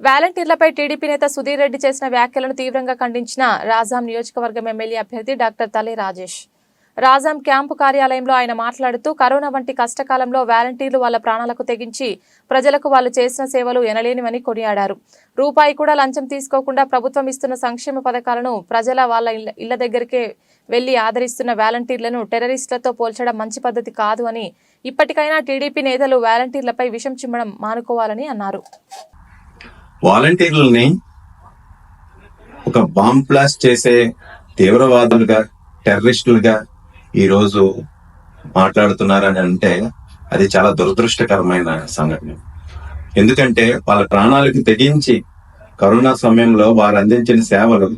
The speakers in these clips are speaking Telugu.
వాలంటీర్లపై టీడీపీ నేత సుధీర్ రెడ్డి చేసిన వ్యాఖ్యలను తీవ్రంగా ఖండించిన రాజాం నియోజకవర్గం ఎమ్మెల్యే అభ్యర్థి డాక్టర్ తలే రాజేష్. రాజాం క్యాంపు కార్యాలయంలో ఆయన మాట్లాడుతూ కరోనా వంటి కష్టకాలంలో వాలంటీర్లు వాళ్ళ ప్రాణాలకు తెగించి ప్రజలకు వాళ్ళు చేసిన సేవలు ఎనలేనివని కొనియాడారు. రూపాయి కూడా లంచం తీసుకోకుండా ప్రభుత్వం ఇస్తున్న సంక్షేమ పథకాలను ప్రజల వాళ్ళ ఇళ్ళ- ఇళ్ళ దగ్గరికే వెళ్ళి ఆదరిస్తున్న వాలంటీర్లను టెర్రరిస్టులతో పోల్చడం మంచి పద్ధతి కాదు అని ఇప్పటికైనా టీడీపీ నేతలు వాలంటీర్లపై విషం చిమ్మడం మానుకోవాలని అన్నారు. వాలంటీర్లని ఒక బాంబ్ బ్లాస్ట్ చేసే తీవ్రవాదులుగా టెర్రరిస్టులుగా ఈరోజు మాట్లాడుతున్నారని అంటే అది చాలా దురదృష్టకరమైన సంఘటన. ఎందుకంటే వాళ్ళ ప్రాణాలకు తెగించి కరోనా సమయంలో వారు అందించిన సేవలు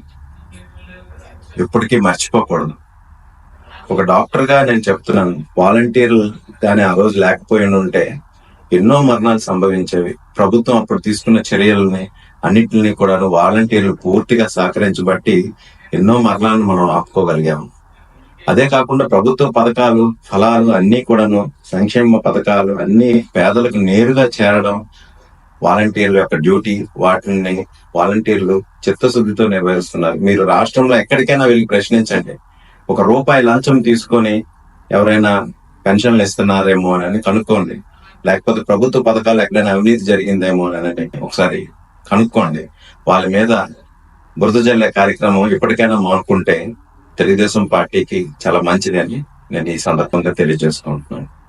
ఎప్పటికీ మర్చిపోకూడదు. ఒక డాక్టర్గా నేను చెప్తున్నాను వాలంటీర్లు కానీ ఆ రోజు లేకపోయి ఉంటే ఎన్నో మరణాలు సంభవించేవి. ప్రభుత్వం అప్పుడు తీసుకున్న చర్యలని అన్నింటినీ కూడా వాలంటీర్లు పూర్తిగా సహకరించబట్టి ఎన్నో మరణాలను మనం ఆపుకోగలిగాము. అదే కాకుండా ప్రభుత్వ పథకాలు ఫలాలు అన్ని కూడాను సంక్షేమ పథకాలు అన్ని పేదలకు నేరుగా చేరడం వాలంటీర్ల యొక్క డ్యూటీ వాటిని వాలంటీర్లు చిత్తశుద్ధితో నిర్వహిస్తున్నారు. మీరు రాష్ట్రంలో ఎక్కడికైనా వెళ్ళి ప్రశ్నించండి. ఒక రూపాయి లంచం తీసుకొని ఎవరైనా పెన్షన్లు ఇస్తున్నారేమో అని కనుక్కోండి లేకపోతే ప్రభుత్వ పథకాలు ఎక్కడైనా అవినీతి జరిగిందేమో అని ఒకసారి కనుక్కోండి. వాళ్ళ మీద బురద జల్లే కార్యక్రమం ఇప్పటికైనా మానుకుంటే తెలుగుదేశం పార్టీకి చాలా మంచిది అని నేను ఈ సందర్భంగా తెలియజేసుకుంటున్నాను.